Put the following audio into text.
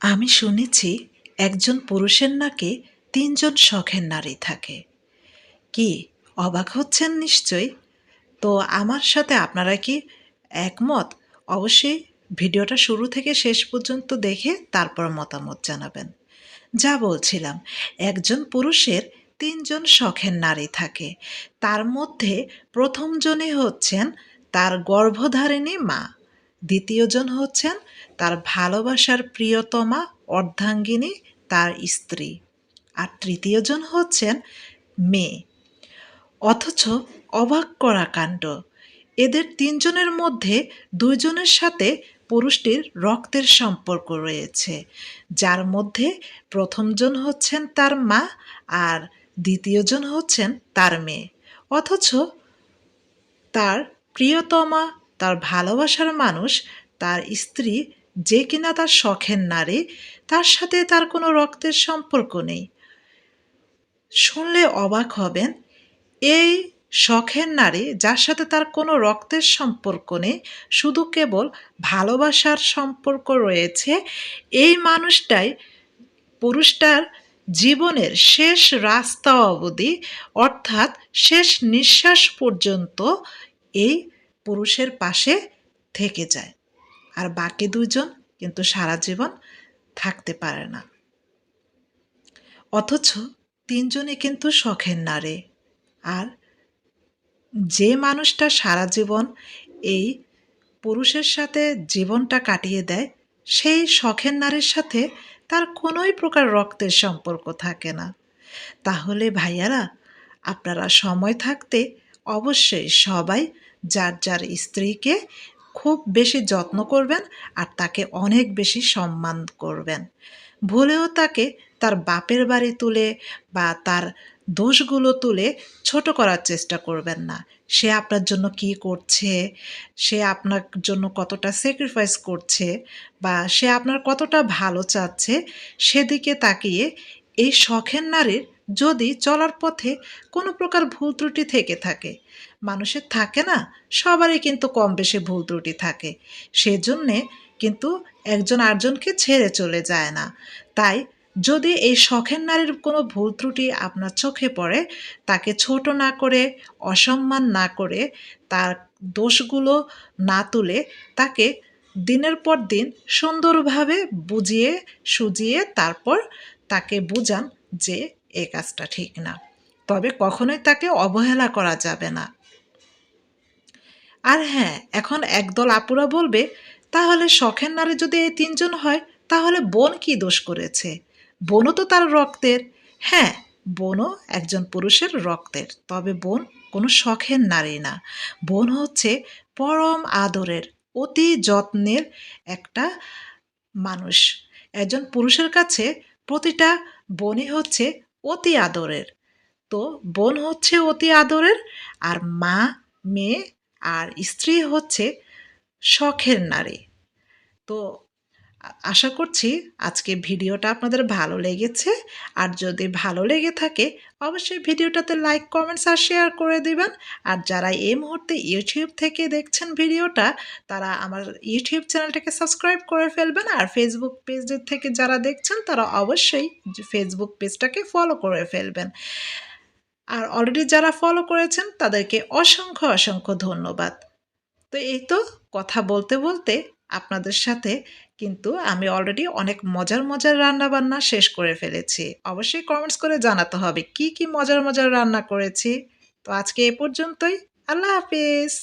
আমি শুনেছি একজন পুরুষের নাকি তিনজন শখের নারী থাকে। কি, অবাক হচ্ছেন নিশ্চয়ই? তো আমার সাথে আপনারা কি একমত? অবশ্যই ভিডিওটা শুরু থেকে শেষ পর্যন্ত দেখে তারপর মতামত জানাবেন। যা বলছিলাম, একজন পুরুষের তিনজন শখের নারী থাকে। তার মধ্যে প্রথমজনই হচ্ছেন তার গর্ভধারিণী মা। দ্বিতীয়জন হচ্ছেন তার ভালোবাসার প্রিয়তমা অর্ধাঙ্গিনী, তার স্ত্রী। আর তৃতীয়জন হচ্ছেন মেয়ে। অথচ অবাক করা কাণ্ড। এদের তিনজনের মধ্যে দুইজনের সাথে পুরুষটির রক্তের সম্পর্ক রয়েছে, যার মধ্যে প্রথমজন হচ্ছেন তার মা আর দ্বিতীয়জন হচ্ছেন তার মেয়ে। অথচ তার প্রিয়তমা তার ভালোবাসার মানুষ, তার স্ত্রী যে কিনা তার শখের নারী, তার সাথে তার কোনো রক্তের সম্পর্ক নেই। শুনলে অবাক হবেন, এই শখের নারী যার সাথে তার কোনো রক্তের সম্পর্ক নেই, শুধু কেবল ভালোবাসার সম্পর্ক রয়েছে, এই মানুষটাই পুরুষটার জীবনের শেষ রাস্তা অবধি, অর্থাৎ শেষ নিঃশ্বাস পর্যন্ত এই পুরুষের পাশে থেকে যায়। আর বাকি দুজন কিন্তু সারা জীবন থাকতে পারে না। অথচ তিনজনে কিন্তু শখের নারী। আর যে মানুষটা সারা জীবন এই পুরুষের সাথে জীবনটা কাটিয়ে দেয়, সেই শখের নারীর সাথে তার কোনোই প্রকার রক্তের সম্পর্ক থাকে না। তাহলে ভাইয়ারা, আপনারা সময় থাকতে অবশ্যই সবাই যার যার স্ত্রীকে খুব বেশি যত্ন করবেন আর তাকে অনেক বেশি সম্মান করবেন। ভুলেও তাকে তার বাপের বাড়ি তুলে বা তার দোষগুলো তুলে ছোট করার চেষ্টা করবেন না। সে আপনার জন্য কি করছে, সে আপনার জন্য কতটা স্যাক্রিফাইস করছে বা সে আপনার কতটা ভালো চাচ্ছে, সেদিকে তাকিয়ে এই শখের নারীর যদি চলার পথে কোনো প্রকার ভুল ত্রুটি থেকে থাকে। মানুষের থাকে না, সবারই কিন্তু কম বেশি ভুল ত্রুটি থাকে। সেজন্যে কিন্তু একজন আরেকজনকে ছেড়ে চলে যায় না। তাই যদি এই শখের নারীর কোনো ভুল ত্রুটি আপনার চোখে পড়ে, তাকে ছোট না করে, অসম্মান না করে, তার দোষগুলো না তুলে তাকে দিনের পর দিন সুন্দরভাবে বুঝিয়ে, সুজিয়ে তারপর তাকে বুঝান যে এ কাজটা ঠিক না। তবে কখনোই তাকে অবহেলা করা যাবে না। আর হ্যাঁ এখন একদল আপুরা বলবে, তাহলে শখের নারী যদি এই তিনজন হয়, তাহলে বোন কি দোষ করেছে? বোনও তো তার রক্তের। হ্যাঁ বোনও একজন পুরুষের রক্তের, তবে বোন কোনো শখের নারী না। বোন হচ্ছে পরম আদরের, অতি যত্নের একটা মানুষ। একজন পুরুষের কাছে প্রতিটা বোনই হচ্ছে অতি আদরের। তো বোন হচ্ছে অতি আদরের আর মা, মেয়ে আর স্ত্রী হচ্ছে শখের নারী। তো আশা করছি আজকে ভিডিওটা আপনাদের ভালো লেগেছে। আর যদি ভালো লেগে থাকে, অবশ্যই ভিডিওটাতে লাইক, কমেন্টস আর শেয়ার করে দিবেন। আর যারা এই মুহূর্তে ইউটিউব থেকে দেখছেন ভিডিওটা, তারা আমার ইউটিউব চ্যানেলটাকে সাবস্ক্রাইব করে ফেলবেন। আর ফেসবুক পেজ থেকে যারা দেখছেন, তারা অবশ্যই ফেসবুক পেজটাকে ফলো করে ফেলবেন। আর অলরেডি যারা ফলো করেছেন, তাদেরকে অসংখ্য অসংখ্য ধন্যবাদ। তো এই তো কথা বলতে বলতে আপনাদের সাথে। কিন্তু আমি অলরেডি অনেক মজার মজার রান্না বান্না শেষ করে ফেলেছি। অবশ্যই কমেন্টস করে জানাতে হবে, কি কি মজার মজার রান্না করেছি? তো আজকে এ পর্যন্তই। আল্লাহ হাফিজ।